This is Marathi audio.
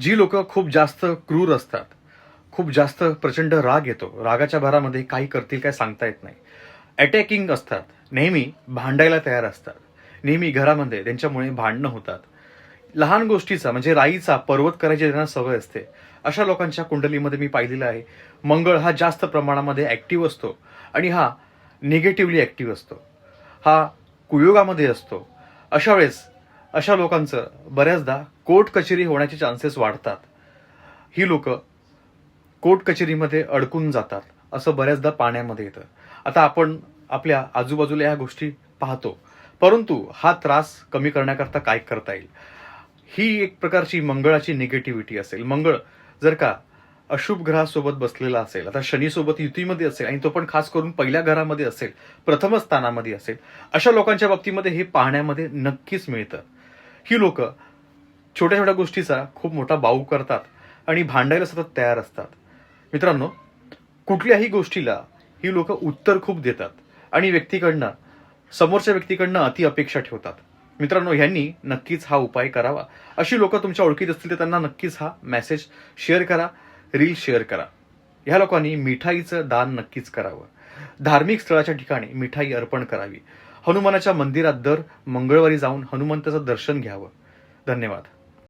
जी लोक खूप जास्त क्रूर असतात खूप जास्त प्रचंड राग येतो रागाच्या भरामध्ये काही करतील काय सांगता येत नाही. अटॅकिंग असतात नेहमी भांडायला तयार असतात. नेहमी घरामध्ये त्यांच्यामुळे भांडणं होतात. लहान गोष्टीचा म्हणजे राईचा पर्वत करायची त्यांना सवय असते. अशा लोकांच्या कुंडलीमध्ये मी पाहिलेलं आहे. मंगळ हा जास्त प्रमाणामध्ये ॲक्टिव्ह असतो आणि हा निगेटिव्हली ॲक्टिव्ह असतो. हा कुयोगामध्ये असतो. अशा वेळेस अशा लोकांचं बऱ्याचदा कोर्ट कचेरी होण्याचे चान्सेस वाढतात. ही लोक कोर्ट कचेरीमध्ये अडकून जातात असं बऱ्याचदा पाण्यामध्ये येतं. आता आपण आपल्या आजूबाजूला ह्या गोष्टी पाहतो परंतु हा त्रास कमी करण्याकरता काय करता येईल? ही एक प्रकारची मंगळाची निगेटिव्हिटी असेल. मंगळ जर का अशुभ ग्रहासोबत बसलेला असेल आता शनीसोबत युतीमध्ये असेल आणि तो पण खास करून पहिल्या घरामध्ये असेल प्रथम स्थानामध्ये असेल अशा लोकांच्या बाबतीमध्ये हे पाहण्यामध्ये नक्कीच मिळतं. ही लोक छोट्या छोट्या गोष्टीचा खूप मोठा बाऊ करतात आणि भांडायला सतत तयार असतात. मित्रांनो कुठल्याही गोष्टीला ही लोक उत्तर खूप देतात आणि व्यक्तीकडनं समोरच्या व्यक्तीकडनं अति अपेक्षा ठेवतात. मित्रांनो ह्यांनी नक्कीच हा उपाय करावा. अशी लोक तुमच्या ओळखीत असतील तर त्यांना नक्कीच हा मेसेज शेअर करा रील शेअर करा. ह्या लोकांनी मिठाईचं दान नक्कीच करावं. धार्मिक स्थळाच्या ठिकाणी मिठाई अर्पण करावी. हनुमानाच्या मंदिरात दर मंगळवारी जाऊन हनुमंताचं दर्शन घ्यावं. धन्यवाद.